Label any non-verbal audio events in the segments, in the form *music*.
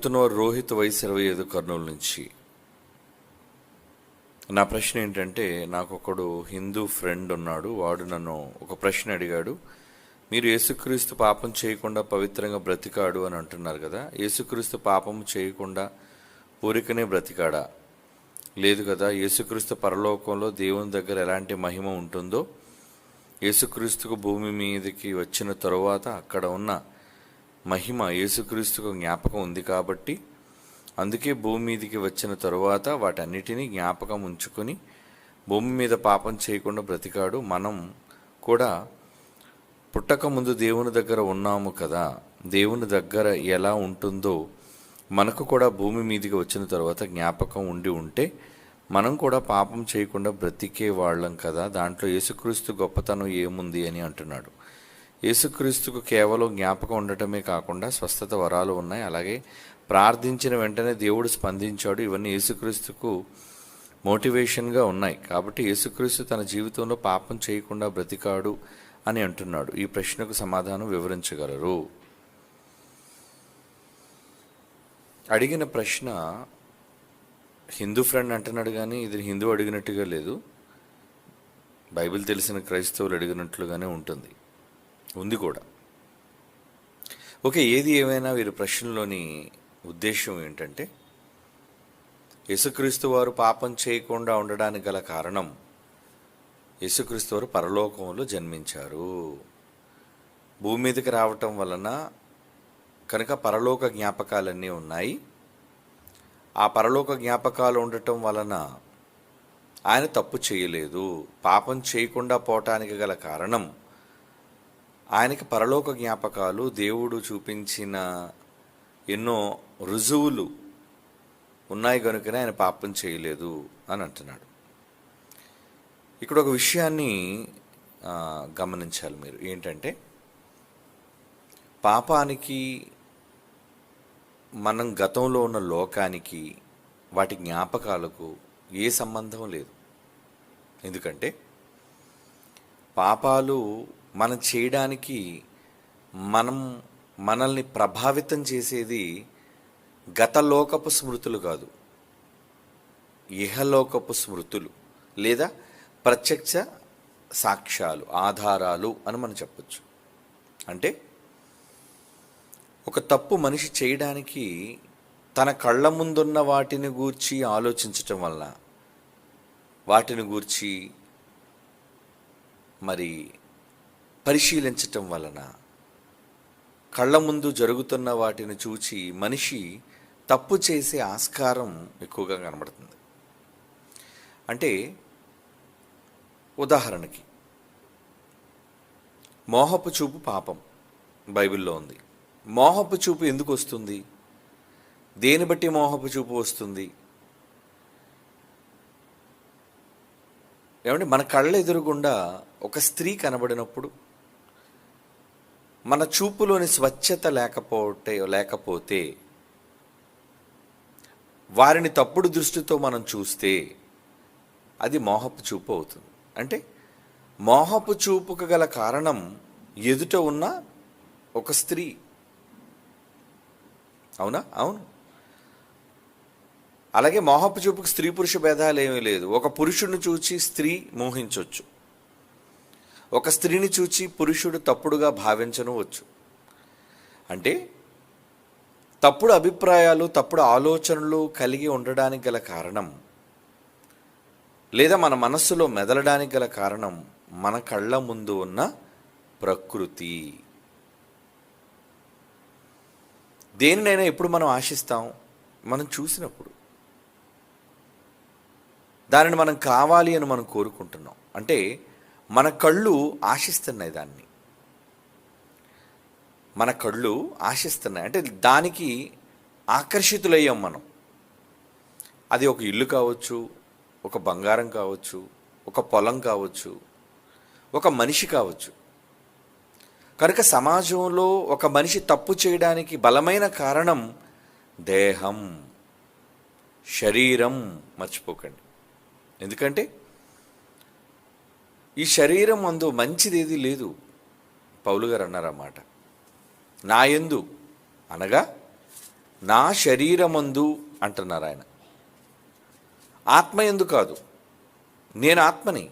అడుగుతున్నవారు రోహిత్ వయసు ఇరవై ఐదు కర్నూలు నుంచి. నా ప్రశ్న ఏంటంటే నాకు ఒకడు హిందూ ఫ్రెండ్ ఉన్నాడు వాడు నన్ను ఒక ప్రశ్న అడిగాడు. మీరు యేసుక్రీస్తు పాపం చేయకుండా పవిత్రంగా బ్రతికాడు అని అంటున్నారు కదా యేసుక్రీస్తు పాపం చేయకుండా ఊరికనే బ్రతికాడా? లేదు కదా యేసుక్రీస్తు పరలోకంలో దేవుని దగ్గర ఎలాంటి మహిమ ఉంటుందో యేసుక్రీస్తుకు భూమి మీదకి వచ్చిన తరువాత అక్కడ ఉన్న మహిమ యేసుక్రీస్తుకు జ్ఞాపకం ఉంది కాబట్టి అందుకే భూమి మీదకి వచ్చిన తరువాత వాటన్నిటినీ జ్ఞాపకం ఉంచుకొని భూమి మీద పాపం చేయకుండా బ్రతికాడు. మనం కూడా పుట్టక ముందు దేవుని దగ్గర ఉన్నాము కదా. దేవుని దగ్గర ఎలా ఉంటుందో మనకు కూడా భూమి మీదకి వచ్చిన తర్వాత జ్ఞాపకం ఉండి ఉంటే మనం కూడా పాపం చేయకుండా బ్రతికే వాళ్ళం కదా. దాంట్లో యేసుక్రీస్తు గొప్పతనం ఏముంది అని అంటున్నాడు. యేసుక్రీస్తుకు కేవలం జ్ఞాపకం ఉండటమే కాకుండా స్వస్థత వరాలు ఉన్నాయి. అలాగే ప్రార్థించిన వెంటనే దేవుడు స్పందించాడు. ఇవన్నీ యేసుక్రీస్తుకు మోటివేషన్గా ఉన్నాయి. కాబట్టి యేసుక్రీస్తు తన జీవితంలో పాపం చేయకుండా బ్రతికాడు అని అంటున్నాడు. ఈ ప్రశ్నకు సమాధానం వివరించగలరు. అడిగిన ప్రశ్న హిందూ ఫ్రెండ్ అంటున్నాడు కానీ ఇది హిందూ అడిగినట్టుగా లేదు. బైబిల్ తెలిసిన క్రైస్తవులు అడిగినట్లుగానే ఉంటుంది. ఉంది కూడా. ఓకే ఏది ఏమైనా వీరి ప్రశ్నలోని ఉద్దేశం ఏంటంటే యేసుక్రీస్తు వారు పాపం చేయకుండా ఉండడానికి గల కారణం యేసుక్రీస్తు వారు పరలోకంలో జన్మించారు. భూమి మీదకి రావటం వలన కనుక పరలోక జ్ఞాపకాలన్నీ ఉన్నాయి. ఆ పరలోక జ్ఞాపకాలు ఉండటం వలన ఆయన తప్పు చేయలేదు. పాపం చేయకుండా పోవటానికి గల కారణం ఆయనకి పరలోక జ్ఞాపకాలు దేవుడు చూపించిన ఎన్నో రుజువులు ఉన్నాయి కనుకనే ఆయన పాపం చేయలేదు అని అంటున్నాడు. ఇక్కడ ఒక విషయాన్ని గమనించాలి మీరు. ఏంటంటే పాపానికి మనం గతంలో ఉన్న లోకానికి వాటి జ్ఞాపకాలకు ఏ సంబంధం లేదు. ఎందుకంటే పాపాలు మనం చేయడానికి మనం మనల్ని ప్రభావితం చేసేది గతలోకపు స్మృతులు కాదు ఇహలోకపు స్మృతులు లేదా ప్రత్యక్ష సాక్ష్యాలు ఆధారాలు అని మనం చెప్పచ్చు. అంటే ఒక తప్పు మనిషి చేయడానికి తన కళ్ళ ముందున్న వాటిని గూర్చి ఆలోచించటం వల్ల వాటిని గూర్చి మరి పరిశీలించటం వలన కళ్ళ ముందు జరుగుతున్న వాటిని చూచి మనిషి తప్పు చేసే ఆస్కారం ఎక్కువగా కనబడుతుంది. అంటే ఉదాహరణకి మోహపు చూపు పాపం బైబిల్లో ఉంది. మోహపు చూపు ఎందుకు వస్తుంది? దేని బట్టి మోహపు చూపు వస్తుంది? ఏమంటే మన కళ్ళ ఎదురుగుండా ఒక స్త్రీ కనబడినప్పుడు మన చూపులోని స్వచ్ఛత లేకపోతే లేకపోతే వారిని తప్పుడు దృష్టితో మనం చూస్తే అది మోహపు చూపు అవుతుంది. అంటే మోహపు చూపుకు గల కారణం ఎదుట ఉన్న ఒక స్త్రీ. అవునా? అవును. అలాగే మోహపు చూపుకు స్త్రీ పురుష భేదాలు ఏమీ లేదు. ఒక పురుషుడిని చూచి స్త్రీ మోహించవచ్చు ఒక స్త్రీని చూచి పురుషుడు తప్పుడుగా భావించనవచ్చు అంటే తప్పుడు అభిప్రాయాలు తప్పుడు ఆలోచనలు కలిగి ఉండడానికి గల కారణం లేదా మన మనస్సులో మెదలడానికి గల కారణం మన కళ్ళ ముందు ఉన్న ప్రకృతి. దేనినైనా ఎప్పుడు మనం ఆశిస్తాం? మనం చూసినప్పుడు. దానిని మనం కావాలి అని మనం కోరుకుంటున్నాం. అంటే మన కళ్ళు ఆశిస్తున్నాయి దాన్ని. మన కళ్ళు ఆశిస్తున్నాయి. అంటే దానికి ఆకర్షితులయ్యాం మనం. అది ఒక ఇల్లు కావచ్చు ఒక బంగారం కావచ్చు ఒక పొలం కావచ్చు ఒక మనిషి కావచ్చు. కనుక సమాజంలో ఒక మనిషి తప్పు చేయడానికి బలమైన కారణం దేహం శరీరం. మర్చిపోకండి. ఎందుకంటే ఈ శరీరం అందు మంచిదేది లేదు. పౌలు గారు అన్నారన్నమాట నా ఎందు అనగా నా శరీరమందు అంటున్నారు ఆయన. ఆత్మ ఎందు కాదు. నేను ఆత్మని.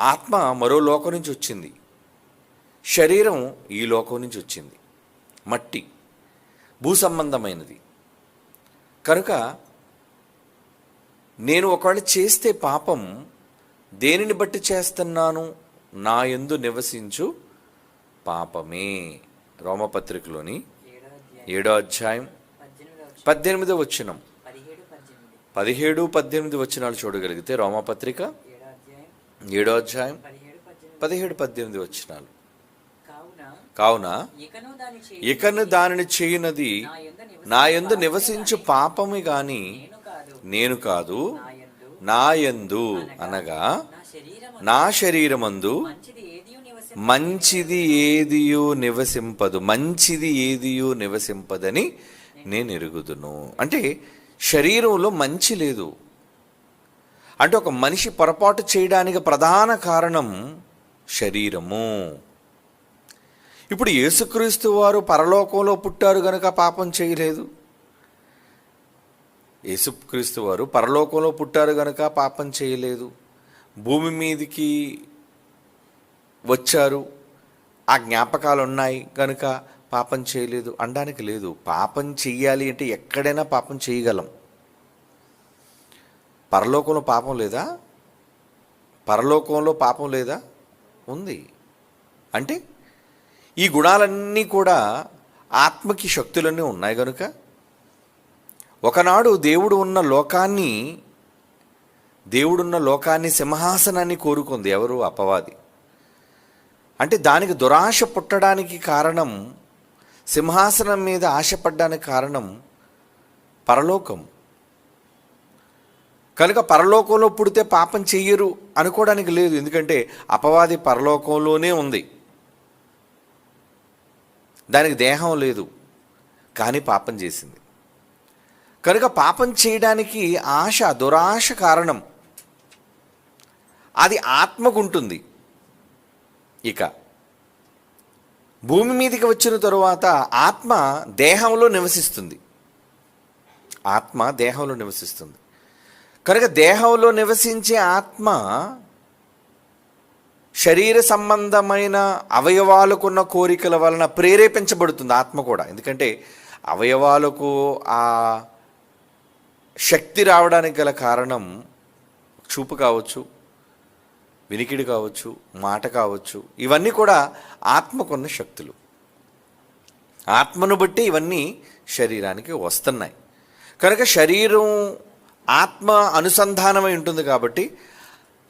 ఆత్మ మరో లోకం నుంచి వచ్చింది. శరీరం ఈ లోకం నుంచి వచ్చింది. మట్టి భూ సంబంధమైనది. కనుక నేను ఒకవేళ చేస్తే పాపం దేనిని బట్టి చేస్తున్నాను? నా ఎందు నివసించు పాపమే. రోమపత్రికలోని ఏడో అధ్యాయం ఏడో అధ్యాయం పద్దెనిమిదో వచ్చినం పదిహేడు పద్దెనిమిది వచనాలు చూడగలిగితే రోమపత్రిక ఏడో అధ్యాయం పదిహేడు పద్దెనిమిది వచనాలు. కావున ఇకను దానిని చేయనది నా ఎందు నివసించు పాపమే పాపమే గాని నేను కాదు నేను కాదు నా యందు నా యందు అనగా నా శరీరము నా శరీరమందు మంచిది ఏదియు నివసించ మంచిది ఏదియు నివసింపదు మంచిది ఏదియు నివసింపదని నేను ఎరుగుదును. అంటే శరీరంలో మంచి లేదు. అంటే ఒక మనిషి పొరపాటు చేయడానికి ప్రధాన కారణం శరీరము. ఇప్పుడు యేసుక్రీస్తు వారు పరలోకంలో పుట్టారు గనుక పాపం చేయలేదు. యేసుక్రీస్తు వారు పరలోకంలో పుట్టారు గనక పాపం చేయలేదు. భూమి మీదికి వచ్చారు. ఆ జ్ఞాపకాలు ఉన్నాయి కనుక పాపం చేయలేదు అనడానికి లేదు. పాపం చెయ్యాలి అంటే ఎక్కడైనా పాపం చేయగలం. పరలోకంలో పాపం లేదా? పరలోకంలో పాపం లేదా? ఉంది. అంటే ఈ గుణాలన్నీ కూడా ఆత్మకి శక్తులన్నీ ఉన్నాయి కనుక ఒకనాడు దేవుడు ఉన్న లోకాన్ని దేవుడున్న లోకాన్ని సింహాసనాన్ని కోరుకుంది. ఎవరు? అపవాది. అంటే దానికి దురాశ పుట్టడానికి కారణం సింహాసనం మీద ఆశపడ్డానికి కారణం పరలోకం. కనుక పరలోకంలో పుడితే పాపం చెయ్యరు అనుకోవడానికి లేదు. ఎందుకంటే అపవాది పరలోకంలోనే ఉంది. దానికి దేహం లేదు. కానీ పాపం చేసింది. కనుక పాపం చేయడానికి ఆశ దురాశ కారణం. అది ఆత్మకుంటుంది. ఇక భూమి మీదకి వచ్చిన తరువాత ఆత్మ దేహంలో నివసిస్తుంది. ఆత్మ దేహంలో నివసిస్తుంది. కనుక దేహంలో నివసించే ఆత్మ శరీర సంబంధమైన అవయవాలకున్న కోరికల వలన ప్రేరేపించబడుతుంది ఆత్మ కూడా. ఎందుకంటే అవయవాలకు ఆ శక్తి రావడానికి గల కారణం చూపు కావచ్చు వినికిడి కావచ్చు మాట కావచ్చు ఇవన్నీ కూడా ఆత్మకున్న శక్తులు. ఆత్మను బట్టి ఇవన్నీ శరీరానికి వస్తున్నాయి. కనుక శరీరం ఆత్మ అనుసంధానమై ఉంటుంది కాబట్టి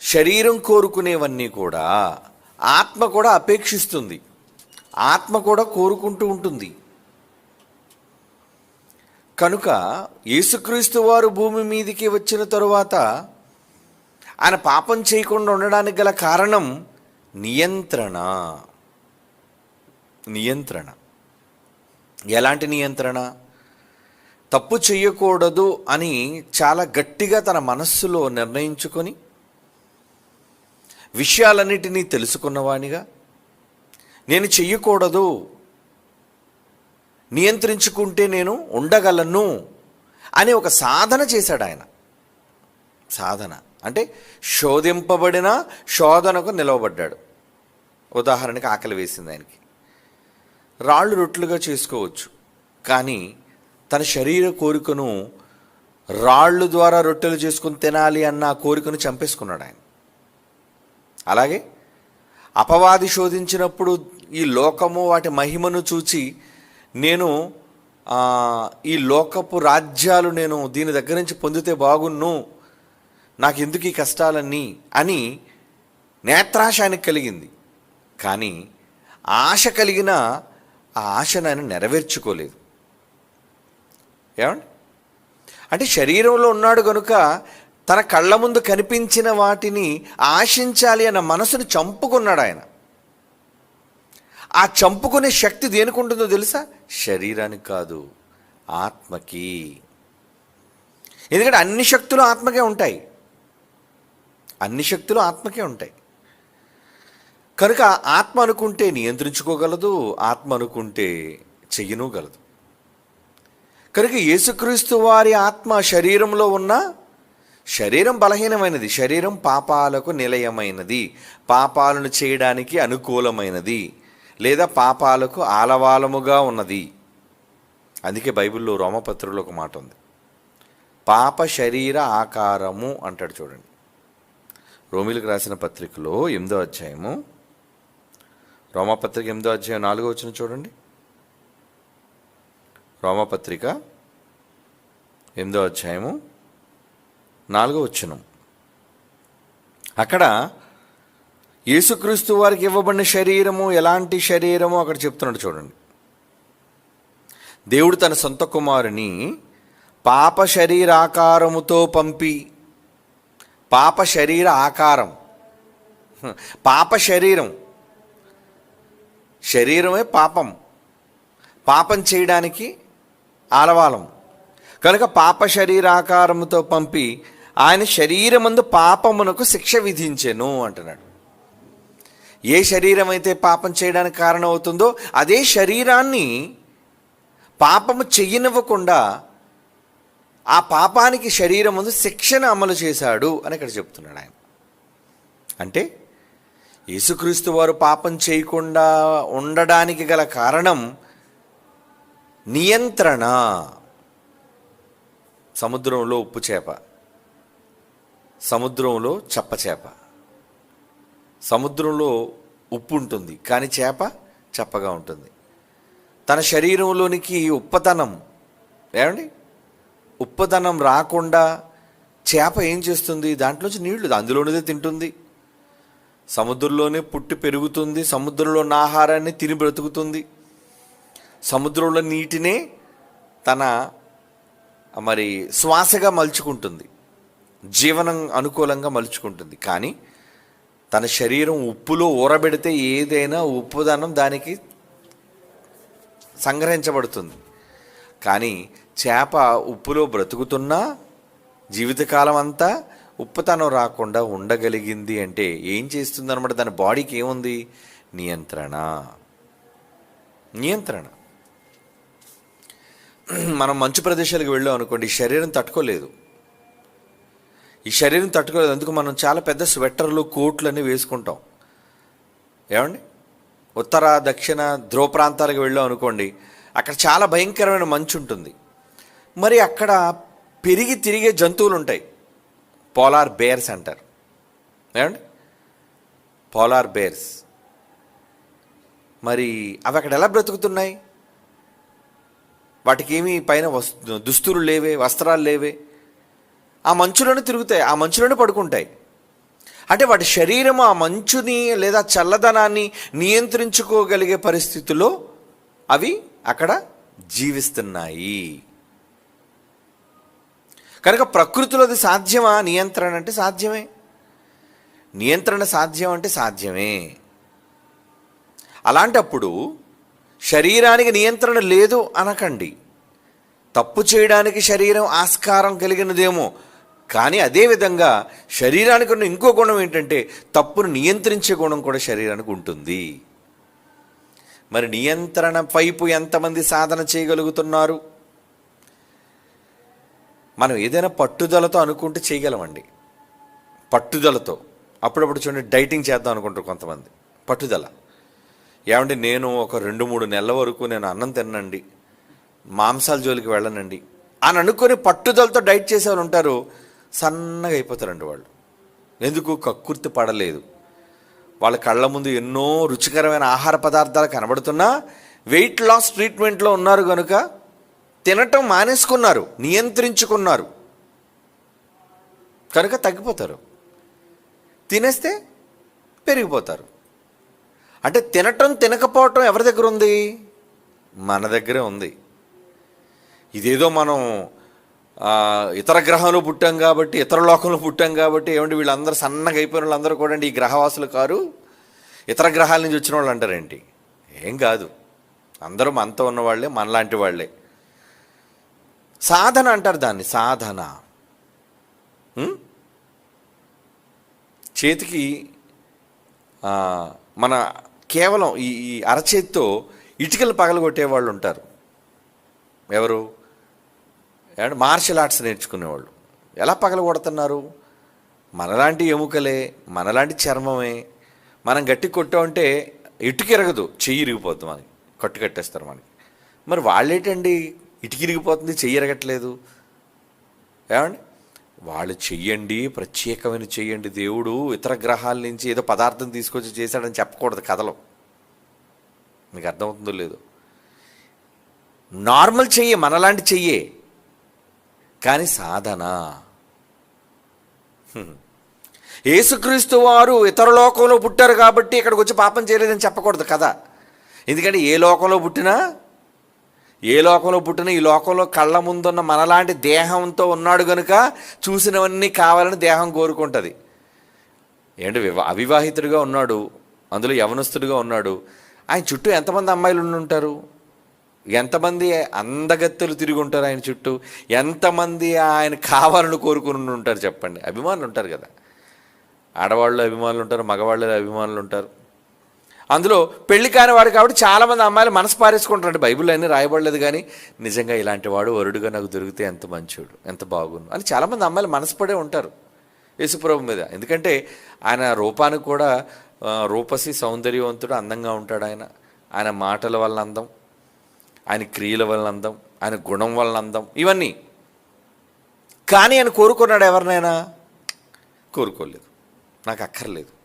శరీరం కోరుకునేవన్నీ కూడా ఆత్మ కూడా అపేక్షిస్తుంది. ఆత్మ కూడా కోరుకుంటూ ఉంటుంది. కనుక యేసుక్రీస్తు వారు భూమి మీదికి వచ్చిన తరువాత ఆయన పాపం చేయకుండా ఉండడానికి గల కారణం నియంత్రణ. నియంత్రణ. ఎలాంటి నియంత్రణ? తప్పు చేయకూడదు అని చాలా గట్టిగా తన మనస్సులో నిర్ణయించుకొని విషయాలన్నిటినీ తెలుసుకున్నవానిగా నేను చెయ్యకూడదు నియంత్రించుకుంటే నేను ఉండగలను అని ఒక సాధన చేశాడు ఆయన. సాధన. అంటే శోధింపబడిన శోధనకు నిలవబడ్డాడు. ఉదాహరణకి ఆకలి వేసింది ఆయనకి. రాళ్ళు రొట్లుగా చేసుకోవచ్చు. కానీ తన శరీర కోరికను రాళ్ళు ద్వారా రొట్టెలు చేసుకుని తినాలి అన్న కోరికను చంపేసుకున్నాడు ఆయన. అలాగే అపవాది శోధించినప్పుడు ఈ లోకము వాటి మహిమను చూచి నేను ఈ లోకపు రాజ్యాలు నేను దీని దగ్గర నుంచి పొందితే బాగున్ను నాకు ఎందుకు ఈ కష్టాలన్నీ అని నేత్రాశ ఆయనకు కలిగింది. కానీ ఆశ కలిగిన ఆ ఆశను ఆయన నెరవేర్చుకోలేదు. ఏమండి? అంటే శరీరంలో ఉన్నాడు కనుక తన కళ్ళ ముందు కనిపించిన వాటిని ఆశించాలి అన్న మనసును చంపుకున్నాడు ఆయన. ఆ చంపుకునే శక్తి దేనికి ఉంటుందో తెలుసా? శరీరానికి కాదు ఆత్మకి. ఎందుకంటే అన్ని శక్తులు ఆత్మకే ఉంటాయి. అన్ని శక్తులు ఆత్మకే ఉంటాయి. కనుక ఆత్మ అనుకుంటే నియంత్రించుకోగలదు ఆత్మ అనుకుంటే చెయ్యనుగలదు. కనుక యేసుక్రీస్తు వారి ఆత్మ శరీరంలో ఉన్న శరీరం బలహీనమైనది శరీరం పాపాలకు నిలయమైనది పాపాలను చేయడానికి అనుకూలమైనది. లేదా పాపాలకు ఆలవాలముగా ఉన్నది. అందుకే బైబిల్లో రోమపత్రులు ఒక మాట ఉంది. పాప శరీర ఆకారము అంటాడు చూడండి. రోమిలకు రాసిన పత్రికలో ఎనిమిదో అధ్యాయము రోమపత్రిక ఎనిమిదో అధ్యాయం నాలుగో వచ్చిన చూడండి. రోమపత్రిక ఎనిమిదో అధ్యాయము నాలుగో వచ్చినం అక్కడ యేసుక్రీస్తు వారికి ఇవ్వబడిన శరీరము ఎలాంటి శరీరము? అక్కడ చెప్తున్నాడు చూడండి. దేవుడు తన సొంత కుమారుని పాప శరీరాకారముతో పంపి పాప శరీర ఆకారం పాప శరీరం. శరీరమే పాపం. పాపం చేయడానికి ఆలవాలం. కనుక పాప శరీరాకారముతో పంపి ఆయన శరీరమందు పాపమునకు శిక్ష విధించెను అంటున్నాడు. ఏ శరీరం అయితే పాపం చేయడానికి కారణమవుతుందో అదే శరీరాన్ని పాపము చెయ్యనివ్వకుండా ఆ పాపానికి శరీరం ముందు శిక్షణ అమలు చేశాడు అని ఇక్కడ చెప్తున్నాడు ఆయన. అంటే యేసుక్రీస్తు వారు పాపం చేయకుండా ఉండడానికి గల కారణం నియంత్రణ. సముద్రంలో ఉప్పు చేప. సముద్రంలో చప్ప చేప. సముద్రంలో ఉప్పు ఉంటుంది కానీ చేప చప్పగా ఉంటుంది. తన శరీరంలోనికి ఉప్పతనం ఏమండి? ఉప్పతనం రాకుండా చేప ఏం చేస్తుంది? దాంట్లోంచి నీళ్ళు అందులోనిదే తింటుంది. సముద్రంలోనే పుట్టి పెరుగుతుంది సముద్రంలో ఉన్న ఆహారాన్ని తిని బ్రతుకుతుంది. సముద్రంలో నీటినే తన మరి శ్వాసగా మలుచుకుంటుంది. జీవనం అనుకూలంగా మలుచుకుంటుంది. కానీ తన శరీరం ఉప్పులో ఊరబెడితే ఏదైనా ఉప్పుదనం దానికి సంగ్రహించబడుతుంది. కానీ చేప ఉప్పులో బ్రతుకుతున్నా జీవితకాలం అంతా ఉప్పుతనం రాకుండా ఉండగలిగింది అంటే ఏం చేస్తుంది అనమాట దాని బాడీకి ఏముంది? నియంత్రణ. నియంత్రణ. మనం మంచు ప్రదేశాలకు వెళ్ళాం అనుకోండి శరీరం తట్టుకోలేదు. ఈ శరీరం తట్టుకోలేదు. అందుకు మనం చాలా పెద్ద స్వెట్టర్లు కోట్లు అన్నీ వేసుకుంటాం. ఏమండి? ఉత్తర దక్షిణ ధ్రువ ప్రాంతాలకు వెళ్ళాం అనుకోండి అక్కడ చాలా భయంకరమైన మంచు ఉంటుంది. మరి అక్కడ పెరిగి తిరిగే జంతువులు ఉంటాయి పోలార్ బేర్స్ అంటారు. ఏమండి? Polar bears. మరి అవి అక్కడ ఎలా బ్రతుకుతున్నాయి? వాటికి ఏమీ పైన వస్తు దుస్తులు లేవే వస్త్రాలు లేవే. ఆ మంచులోనే తిరుగుతాయి ఆ మంచులోనే పడుకుంటాయి. అంటే వాటి శరీరం ఆ మంచుని లేదా చల్లదనాన్ని నియంత్రించుకోగలిగే పరిస్థితుల్లో అవి అక్కడ జీవిస్తున్నాయి. కనుక ప్రకృతిలో అది సాధ్యమా? నియంత్రణ అంటే సాధ్యమే. నియంత్రణ సాధ్యం అంటే సాధ్యమే. అలాంటప్పుడు శరీరానికి నియంత్రణ లేదు అనకండి. తప్పు చేయడానికి శరీరం ఆస్కారం కలిగినదేమో. కానీ అదేవిధంగా శరీరానికి ఉన్న ఇంకో గుణం ఏంటంటే తప్పును నియంత్రించే గుణం కూడా శరీరానికి ఉంటుంది. మరి నియంత్రణ వైపు ఎంతమంది సాధన చేయగలుగుతున్నారు? మనం ఏదైనా పట్టుదలతో అనుకుంటే చేయగలమండి. పట్టుదలతో. అప్పుడప్పుడు చూడండి డైటింగ్ చేద్దాం అనుకుంటారు కొంతమంది. పట్టుదల. ఏమంటే నేను ఒక రెండు మూడు నెలల వరకు నేను అన్నం తినండి మాంసాల జోలికి వెళ్ళనండి. అని అనుకొని పట్టుదలతో డైట్ చేసేవాళ్ళు ఉంటారు. సన్నగా అయిపోతారండి వాళ్ళు. ఎందుకు? కక్కుర్తి పడలేదు. వాళ్ళ కళ్ళ ముందు ఎన్నో రుచికరమైన ఆహార పదార్థాలు కనబడుతున్నా వెయిట్ లాస్ ట్రీట్మెంట్లో ఉన్నారు కనుక తినటం మానేసుకున్నారు నియంత్రించుకున్నారు. కనుక తగ్గిపోతారు. తినేస్తే పెరిగిపోతారు. అంటే తినటం తినకపోవటం ఎవరి దగ్గర ఉంది? మన దగ్గరే ఉంది. ఇదేదో మనం ఇతర గ్రహంలో పుట్టాం కాబట్టి ఇతర లోకంలో పుట్టాం కాబట్టి ఏమంటే వీళ్ళందరూ సన్నగా అయిపోయిన వాళ్ళందరూ కూడా ఈ గ్రహవాసులు కారు. ఇతర గ్రహాల నుంచి వచ్చిన వాళ్ళు అంటారేంటి? ఏం కాదు. అందరూ మనతో ఉన్న వాళ్ళే మనలాంటి వాళ్ళే. సాధన అంటారు దాన్ని సాధన. చేతికి మన కేవలం ఈ ఈ అరచేతితో ఇటుకలు పగలగొట్టే వాళ్ళు ఉంటారు. ఎవరు? ఏమంటే మార్షల్ ఆర్ట్స్ నేర్చుకునేవాళ్ళు. ఎలా పగల కొడుతున్నారు మనలాంటి ఎముకలే మనలాంటి చర్మమే మనం గట్టి కొట్టామంటే ఇటుకిరగదు చెయ్యి ఇరిగిపోద్ది మనకి కట్టు కట్టేస్తారు మనకి. మరి వాళ్ళేటండి? ఇటుకిరిగిపోతుంది చెయ్యి ఇరగట్లేదు. ఏమండి? వాళ్ళు చెయ్యండి ప్రత్యేకమైన చెయ్యండి దేవుడు ఇతర గ్రహాల నుంచి ఏదో పదార్థం తీసుకొచ్చి చేశాడని చెప్పకూడదు కథలో. మీకు అర్థమవుతుందో లేదో. నార్మల్ చెయ్యి మనలాంటి చెయ్యే. కానీ సాధన. ఏసుక్రీస్తు యేసుక్రీస్తు వారు ఇతర లోకంలో పుట్టారు కాబట్టి ఇక్కడికి వచ్చి పాపం చేయలేదని చెప్పకూడదు కదా ఎందుకంటే ఏ లోకంలో పుట్టినా ఏ లోకంలో పుట్టినా ఈ లోకంలో కళ్ళ ముందున్న మనలాంటి దేహంతో ఉన్నాడు గనుక చూసినవన్నీ కావాలని దేహం కోరుకుంటుంది. ఏంటి వివా అవివాహితుడిగా ఉన్నాడు అందులో యవనస్తుడిగా ఉన్నాడు. ఆయన చుట్టూ ఎంతమంది అమ్మాయిలు ఉంటారు ఎంతమంది అందగత్తెలు తిరిగి ఉంటారు ఆయన చుట్టూ? ఎంతమంది ఆయన కావాలని కోరుకుని ఉంటారు చెప్పండి. అభిమానులు ఉంటారు కదా. ఆడవాళ్ళు అభిమానులు ఉంటారు మగవాళ్ళు అభిమానులు ఉంటారు. అందులో పెళ్ళి కానివాడు కాబట్టి చాలామంది అమ్మాయిలు మనసు పారేసుకుంటారు బైబిల్ అన్నీ రాయబడలేదు కానీ నిజంగా ఇలాంటి వాడు వరుడుగా నాకు దొరికితే ఎంత మంచోడు ఎంత బాగుండు అని చాలామంది అమ్మాయిలు మనసుపడే ఉంటారు. యేసుప్రభు మీద. ఎందుకంటే ఆయన రూపానికి కూడా రూపసి సౌందర్యవంతుడు అందంగా ఉంటాడు ఆయన. ఆయన మాటల వల్ల అందం. ఆయన క్రియల వల్ల అందం ఆయన గుణం వల్ల అందం ఇవన్నీ. కానీ ఆయన కోరుకున్నాడు ఎవరినైనా? కోరుకోలేదు. నాకు అక్కర్లేదు.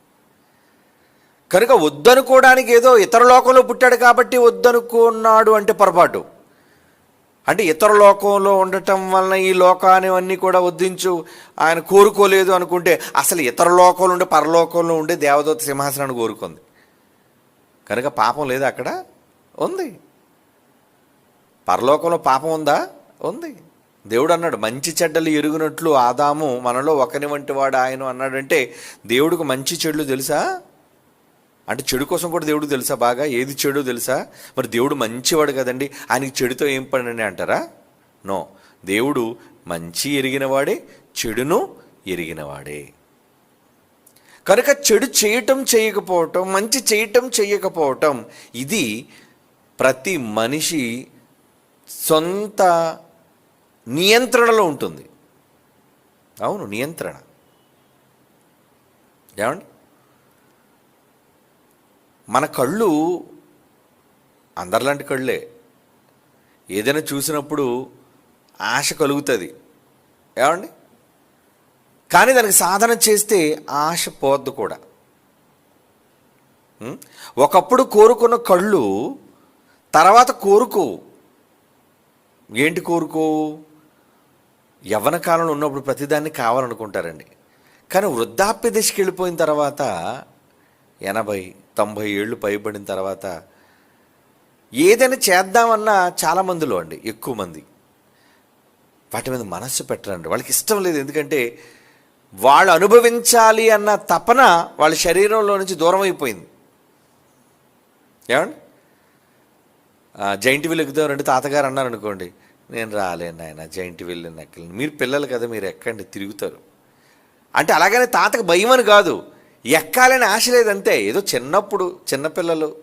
కనుక వద్దనుకోవడానికి ఏదో ఇతర లోకంలో పుట్టాడు కాబట్టి వద్దనుకున్నాడు అంటే పొరపాటు. అంటే ఇతర లోకంలో ఉండటం వలన ఈ లోకాన్ని కూడా వద్దించు ఆయన కోరుకోలేదు అనుకుంటే అసలు ఇతర లోకంలో ఉండే పరలోకంలో ఉండే దేవదూత సింహాసనాన్ని కోరుకుంది. కనుక పాపం లేదు అక్కడ? ఉంది. పరలోకంలో పాపం ఉందా? ఉంది. దేవుడు అన్నాడు మంచి చెడ్డలు ఎరుగునట్లు ఆదాము మనలో ఒకని వంటి వాడు ఆయన అన్నాడంటే దేవుడికి మంచి చెడులు తెలుసా? అంటే చెడు కోసం కూడా దేవుడు తెలుసా బాగా? ఏది చెడు తెలుసా? మరి దేవుడు మంచివాడు కదండి. ఆయనకి చెడుతో ఏం పని అని అంటారా? నో. దేవుడు మంచి ఎరిగినవాడే చెడును ఎరిగినవాడే. కనుక చెడు చేయటం చేయకపోవటం మంచి చేయటం చేయకపోవటం ఇది ప్రతి మనిషి సొంత నియంత్రణలో ఉంటుంది. అవును నియంత్రణ. ఏమండి? మన కళ్ళు అందరిలాంటి కళ్ళే. ఏదైనా చూసినప్పుడు ఆశ కలుగుతుంది. ఏమండి? కానీ దానికి సాధన చేస్తే ఆశ పోద్దు కూడా. ఒకప్పుడు కోరుకున్న కళ్ళు తర్వాత కోరుకోవు. ఏంటి కోరుకోవు యవ్వన కాలంలో ఉన్నప్పుడు ప్రతిదాన్ని కావాలనుకుంటారండి. కానీ వృద్ధాప్య దశకి వెళ్ళిపోయిన తర్వాత ఎనభై తొంభై ఏళ్ళు పైబడిన తర్వాత ఏదైనా చేద్దామన్నా చాలామందిలో అండి ఎక్కువ మంది. వాటి మీద మనస్సు పెట్టరండి. వాళ్ళకి ఇష్టం లేదు. ఎందుకంటే వాళ్ళు అనుభవించాలి అన్న తపన వాళ్ళ శరీరంలో నుంచి దూరం అయిపోయింది. ఏమండి? జైంట్ వీల్ ఎక్కుతారంటే తాతగారు అన్నారు అనుకోండి నేను రాలేను ఆయన జైంట్ వీల్ ఎక్కలేను మీరు పిల్లలు కదా మీరు ఎక్కండి తిరుగుతారు. అంటే అలాగనే తాతకు భయం అని కాదు. ఎక్కాలని ఆశ లేదంతే ఏదో చిన్నప్పుడు చిన్నపిల్లలు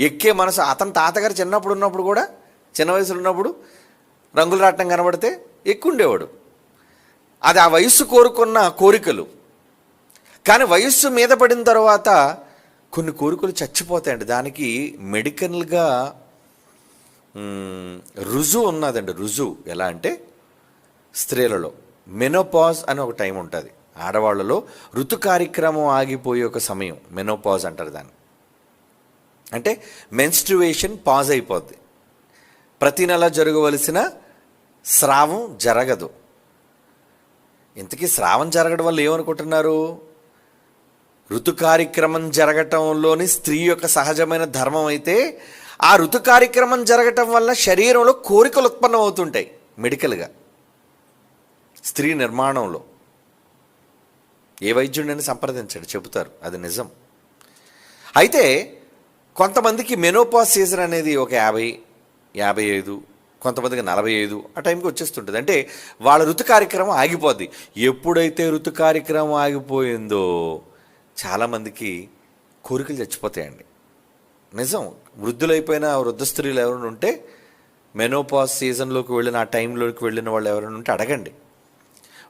ఎక్కే మనసు అతని తాతగారు చిన్నప్పుడు ఉన్నప్పుడు కూడా చిన్న వయసులో ఉన్నప్పుడు రంగులు రాటం కనబడితే ఎక్కుండేవాడు. అది ఆ వయస్సు కోరుకున్న కోరికలు. కానీ వయస్సు మీద పడిన తర్వాత కొన్ని కోరికలు చచ్చిపోతాయండి. దానికి మెడికల్గా రుజువు ఉన్నదండి రుజువు. ఎలా అంటే స్త్రీలలో మెనోపాజ్ అని ఒక టైం ఉంటుంది. ఆడవాళ్ళలో ఋతు కార్యక్రమం ఆగిపోయే ఒక సమయం మెనోపాజ్ అంటారు దాన్ని. అంటే మెన్స్ట్రువేషన్ పాజ్ అయిపోద్ది. ప్రతి నెల జరగవలసిన స్రావం జరగదు. ఇంతకీ స్రావం జరగడం వల్ల ఏమనుకుంటున్నారు? ఋతు కార్యక్రమం జరగటంలోని స్త్రీ యొక్క సహజమైన ధర్మం అయితే ఆ ఋతు కార్యక్రమం జరగటం వల్ల శరీరంలో కోరికలు ఉత్పన్నం అవుతుంటాయి మెడికల్గా. స్త్రీ నిర్మాణంలో. ఏ వైద్యుడిని సంప్రదించండి చెబుతారు అది నిజం. అయితే కొంతమందికి మెనోపాస్ సీజన్ అనేది ఒక యాభై యాభై ఐదు కొంతమందికి నలభై ఐదు ఆ టైంకి వచ్చేస్తుంటుంది. అంటే వాళ్ళ ఋతు కార్యక్రమం ఆగిపోద్ది. ఎప్పుడైతే ఋతు కార్యక్రమం ఆగిపోయిందో చాలామందికి కోరికలు చచ్చిపోతాయండి. నిజం. వృద్ధులైపోయిన వృద్ధ స్త్రీలు ఎవరైనా ఉంటే మెనోపాస్ సీజన్లోకి వెళ్ళిన ఆ టైంలోకి వెళ్ళిన వాళ్ళు ఎవరైనా ఉంటే అడగండి.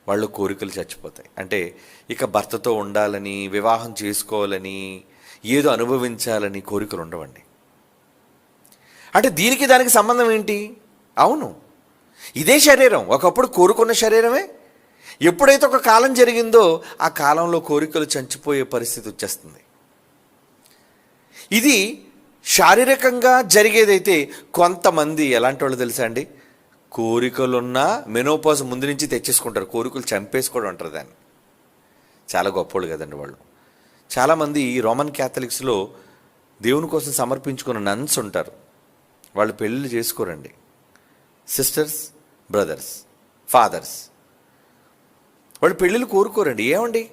వాళ్ళు కోరికలు చచ్చిపోతాయి. అంటే ఇక భర్తతో ఉండాలని వివాహం చేసుకోవాలని ఏదో అనుభవించాలని కోరికలు ఉండవండి. అంటే దీనికి దానికి సంబంధం ఏంటి? అవును. ఇదే శరీరం. ఒకప్పుడు కోరుకున్న శరీరమే. ఎప్పుడైతే ఒక కాలం జరిగిందో ఆ కాలంలో కోరికలు చంచిపోయే పరిస్థితి వచ్చేస్తుంది. ఇది శారీరకంగా జరిగేదైతే కొంతమంది ఎలాంటి వాళ్ళు తెలుసా అండి? కోరికలున్నా మెనోపాజ్ ముందు నుంచి తెచ్చేసుకుంటారు. కోరికలు చంపేసుకోవడం అంటారు దాన్ని. చాలా గొప్పోళ్ళు కదండి వాళ్ళు. చాలామంది రోమన్ క్యాథలిక్స్లో దేవుని కోసం సమర్పించుకున్న నన్స్ ఉంటారు. వాళ్ళు పెళ్ళిళ్ళు చేసుకోరండి. Sisters brothers fathers. వాళ్ళు పెళ్ళిళ్ళు కోరుకోరండి. ఏమండి?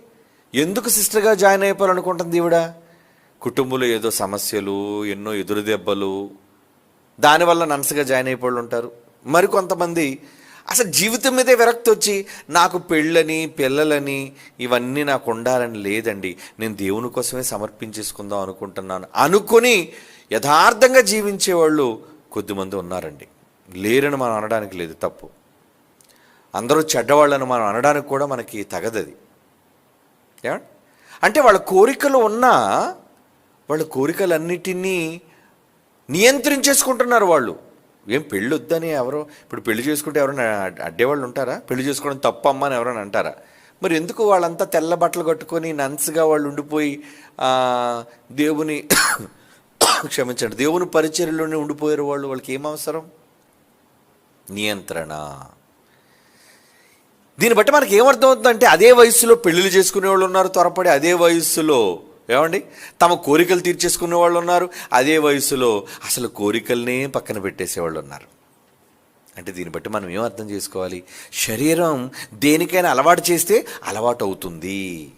ఎందుకు సిస్టర్గా జాయిన్ అయిపోవాలనుకుంటుంది ఈవిడ? కుటుంబంలో ఏదో సమస్యలు ఎన్నో ఎదురు దెబ్బలు దానివల్ల నన్సగా జాయిన్ అయిపోళ్ళు ఉంటారు. మరి కొంతమంది అసలు జీవితం మీదే విరక్తి వచ్చి నాకు పెళ్ళని పిల్లలని ఇవన్నీ నాకు ఉండాలని లేదండి. నేను దేవుని కోసమే సమర్పించేసుకుందాం అనుకుంటున్నాను. అనుకొని యథార్థంగా జీవించేవాళ్ళు కొద్దిమంది ఉన్నారండి. లేరని మనం అనడానికి లేదు తప్పు. అందరూ చెడ్డవాళ్ళని మనం అనడానికి కూడా మనకి తగదది. అంటే వాళ్ళ కోరికలు ఉన్నా వాళ్ళ కోరికలన్నిటినీ నియంత్రించేసుకుంటున్నారు వాళ్ళు. ఏం పెళ్ళి వద్దని ఎవరో ఇప్పుడు పెళ్ళి చేసుకుంటే ఎవరైనా అడ్డేవాళ్ళు ఉంటారా? పెళ్ళి చేసుకోవడం తప్పు అమ్మ అని ఎవరైనా అంటారా? మరి ఎందుకు వాళ్ళంతా తెల్ల బట్టలు కట్టుకొని నన్స్గా వాళ్ళు ఉండిపోయి దేవుని *coughs* క్షమించండి దేవుని పరిచర్యలోనే ఉండిపోయారు వాళ్ళు వాళ్ళకి ఏం అవసరం? నియంత్రణ. దీన్ని బట్టి మనకి ఏమర్థమవుతుందంటే అదే వయసులో పెళ్ళిళ్ళు చేసుకునే వాళ్ళు ఉన్నారు త్వరపడి అదే వయస్సులో ఏమండి? తమ కోరికలు తీర్చేసుకునే వాళ్ళు ఉన్నారు. అదే వయసులో అసలు కోరికల్నే పక్కన పెట్టేసేవాళ్ళు ఉన్నారు. అంటే దీన్ని బట్టి మనం ఏం అర్థం చేసుకోవాలి? శరీరం దేనికైనా అలవాటు చేస్తే అలవాటు అవుతుంది.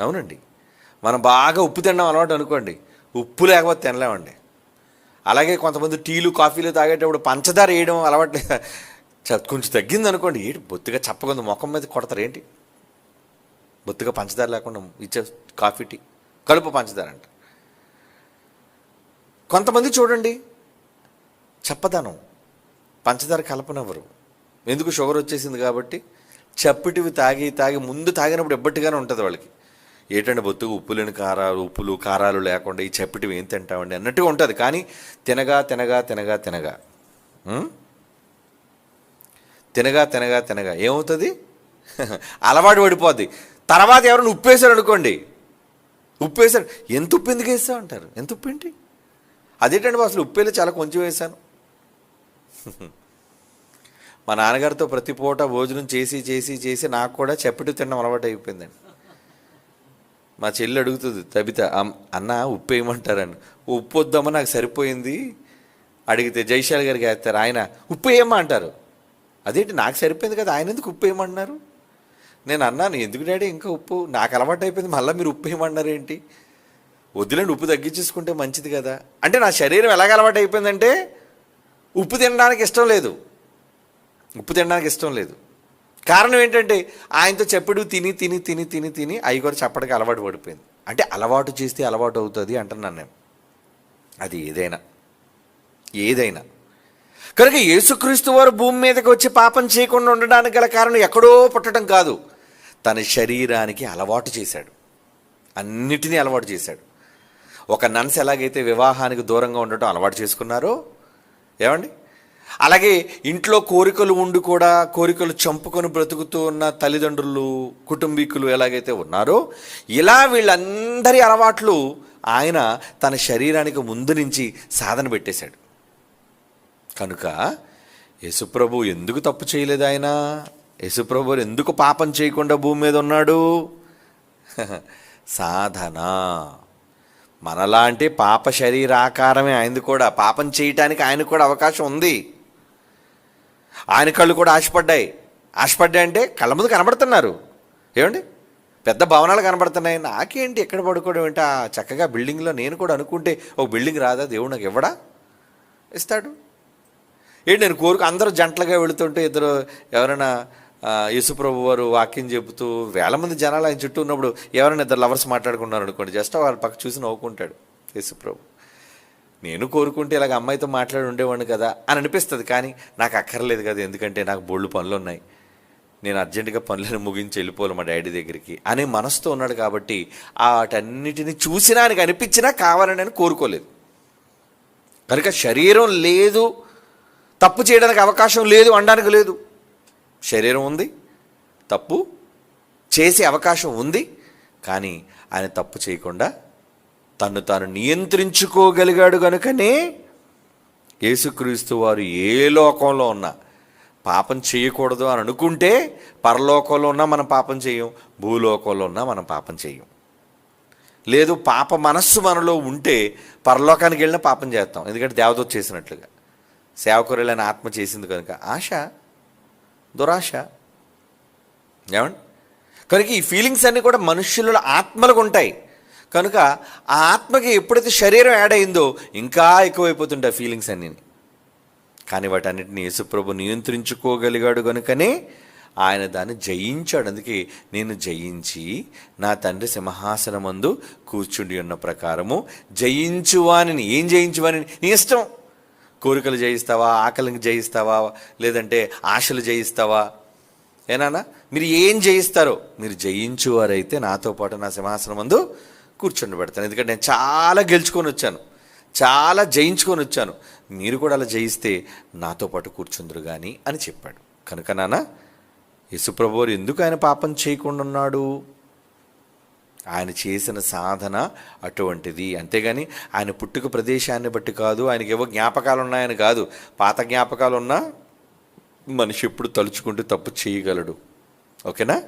అవునండి. మనం బాగా ఉప్పు తినడం అలవాటు అనుకోండి. ఉప్పు లేకపోతే తినలేమండి. అలాగే కొంతమంది టీలు కాఫీలు తాగేటప్పుడు పంచదార వేయడం అలవాటు కొంచెం తగ్గింది అనుకోండి ఏంటి బొత్తిగా చెప్పకుండా ముఖం మీద కొడతారు ఏంటి? బొత్తిగా పంచదార లేకుండా ఇచ్చే కాఫీ టీ. కలుపు పంచదార అంట. కొంతమంది చూడండి చెప్పదనం. పంచదార కలపనవ్వరు. ఎందుకు షుగర్ వచ్చేసింది కాబట్టి చప్పటివి తాగి తాగి ముందు తాగినప్పుడు ఎబ్బటిగానే ఉంటుంది వాళ్ళకి. ఏంటంటే బొత్తుగా ఉప్పు లేని కారాలు ఉప్పులు కారాలు లేకుండా ఈ చప్పటివి ఏం తింటామండి? అన్నట్టుగా ఉంటుంది కానీ తినగా తినగా తినగా తినగా. తినగా తినగా తినగా. ఏమవుతుంది? *laughs* అలవాటు పడిపోద్ది. తర్వాత ఎవరైనా ఉప్పేశారు అనుకోండి. ఉప్పేశారు. ఎంత ఉప్పు ఎందుకు వేస్తావు అంటారు? ఎంత ఉప్పు ఏంటి? అదేంటండి అసలు ఉప్పేలో చాలా కొంచెం వేశాను. మా నాన్నగారితో ప్రతి పూట భోజనం చేసి చేసి చేసి నాకు కూడా చెప్పటి తినడం అలవాటు అయిపోయిందండి. మా చెల్లి అడుగుతుంది తబిత అన్న ఉప్పు వేయమంటారని. ఉప్పు వద్దామా నాకు సరిపోయింది. అడిగితే జైశాల్ గారికి వేస్తారు ఆయన ఉప్పు వేయమ్మా అంటారు. అదేంటి నాకు సరిపోయింది కదా ఆయన ఎందుకు ఉప్పు వేయమంటున్నారు? నేను అన్నాను ఎందుకు డాడీ ఇంకా ఉప్పు? నాకు అలవాటు అయిపోయింది మళ్ళీ మీరు ఉప్పు వేయమన్నారు ఏంటి వద్దులేండి ఉప్పు తగ్గించేసుకుంటే మంచిది కదా. అంటే నా శరీరం ఎలాగ అలవాటు అయిపోయిందంటే ఉప్పు తినడానికి ఇష్టం లేదు. ఉప్పు తినడానికి ఇష్టం లేదు. కారణం ఏంటంటే ఆయనతో చెప్పడు తిని తిని తిని తిని తిని అవి కూడా చెప్పడానికి అలవాటు పడిపోయింది. అంటే అలవాటు చేస్తే అలవాటు అవుతుంది అంటున్నాను నేను. అది ఏదైనా. ఏదైనా. కనుక యేసుక్రీస్తు వారు భూమి మీదకి వచ్చి పాపం చేయకుండా ఉండడానికి గల కారణం ఎక్కడో పుట్టడం కాదు. తన శరీరానికి అలవాటు చేశాడు. అన్నిటినీ అలవాటు చేశాడు. ఒక నన్స్ ఎలాగైతే వివాహానికి దూరంగా ఉండటం అలవాటు చేసుకున్నారో? ఏమండి? అలాగే ఇంట్లో కోరికలు ఉండి కూడా కోరికలు చంపుకొని బ్రతుకుతూ ఉన్న తల్లిదండ్రులు కుటుంబీకులు ఎలాగైతే ఉన్నారో ఇలా వీళ్ళందరి అలవాట్లు ఆయన తన శరీరానికి ముందు నుంచి సాధన పెట్టేశాడు. కనుక యశుప్రభు ఎందుకు తప్పు చేయలేదు ఆయన? యశుప్రభు ఎందుకు పాపం చేయకుండా భూమి మీద ఉన్నాడు? సాధన. మనలాంటి పాప శరీరాకారమే ఆయనది కూడా. పాపం చేయటానికి ఆయనకు కూడా అవకాశం ఉంది. ఆయన కళ్ళు కూడా ఆశపడ్డాయి. ఆశపడ్డాయి అంటే కళ్ళ ముందు కనబడుతున్నారు. ఏమండి? పెద్ద భవనాలు కనబడుతున్నాయి. నాకేంటి ఎక్కడ పడుకోవడం ఏంటి? ఆ చక్కగా బిల్డింగ్లో నేను కూడా అనుకుంటే ఒక బిల్డింగ్ రాదా దేవుడు నాకు ఇవ్వడా? ఇస్తాడు. ఏంటి నేను కోరుకు అందరూ జంటలుగా వెళుతుంటే ఇద్దరు ఎవరైనా యేసుప్రభు వారు వాక్యం చెబుతూ వేల మంది జనాలు ఆయన చుట్టూ ఉన్నప్పుడు ఎవరైనా ఇద్దరు లవర్స్ మాట్లాడుకున్నారు అనుకోండి జస్ట్ వాళ్ళ పక్క చూసి నవ్వుకుంటాడు యేసుప్రభు. నేను కోరుకుంటే ఇలాగ అమ్మాయితో మాట్లాడి ఉండేవాడిని కదా అని అనిపిస్తుంది కానీ నాకు అక్కర్లేదు కదా ఎందుకంటే నాకు బోళ్ళు పనులు ఉన్నాయి. నేను అర్జెంటుగా పనులను ముగించి వెళ్ళిపోవాలి మా డాడీ దగ్గరికి అనే మనసుతో ఉన్నాడు కాబట్టి వాటన్నిటిని చూసినా ఆయనకు అనిపించినా కావాలని నేను కోరుకోలేదు. కనుక శరీరం లేదు తప్పు చేయడానికి అవకాశం లేదు అనడానికి లేదు. శరీరం ఉంది తప్పు చేసే అవకాశం ఉంది కానీ ఆయన తప్పు చేయకుండా తను తాను నియంత్రించుకోగలిగాడు కనుకనే యేసుక్రీస్తు వారు ఏ లోకంలో ఉన్నా పాపం చేయకూడదు అని అనుకుంటే పరలోకంలో ఉన్నా మనం పాపం చేయం భూలోకంలో ఉన్నా మనం పాపం చేయం. లేదు పాప మనస్సు మనలో ఉంటే పరలోకానికి వెళ్ళినా పాపం చేస్తాం. ఎందుకంటే దేవదూత చేసినట్లుగా. సేవకురులైన ఆత్మ చేసింది కనుక. ఆశ? దురాశ? ఏమండి? కనుక ఈ ఫీలింగ్స్ అన్నీ కూడా మనుష్యులలో ఆత్మలకు ఉంటాయి. కనుక ఆ ఆత్మకి ఎప్పుడైతే శరీరం యాడ్ అయిందో ఇంకా ఎక్కువైపోతుంటాయి ఫీలింగ్స్ అన్నీ. కానీ వాటన్నిటిని యేసుప్రభు నియంత్రించుకోగలిగాడు కనుకనే ఆయన దాన్ని జయించాడు. అందుకే నేను జయించి నా తండ్రి సింహాసనమందు కూర్చుండి ఉన్న ప్రకారము జయించువాని ఏం జయించువాని నీ ఇష్టం. కోరికలు జయిస్తావా ఆకలిని జయిస్తావా లేదంటే ఆశలు జయిస్తావా? ఏనానా మీరు ఏం జయిస్తారో మీరు జయించువారైతే నాతో పాటు నా సింహాసనం ముందు కూర్చొని పెడతాను. ఎందుకంటే నేను చాలా గెలుచుకొని వచ్చాను. చాలా జయించుకొని వచ్చాను. మీరు కూడా అలా జయిస్తే నాతో పాటు కూర్చుందరు కానీ అని చెప్పాడు. కనుక నాన్న యేసుప్రభువారు ఎందుకు ఆయన పాపం చేయకుండా ఉన్నాడు? ఆయన చేసిన సాధన అటువంటిది. అంతేగాని ఆయన పుట్టుక ప్రదేశాన్ని బట్టి కాదు ఆయనకి ఏవో జ్ఞాపకాలు ఉన్నాయని కాదు. పాత జ్ఞాపకాలు ఉన్నా మనిషి ఎప్పుడు తలుచుకుంటూ తప్పు చేయగలడు. ఓకేనా?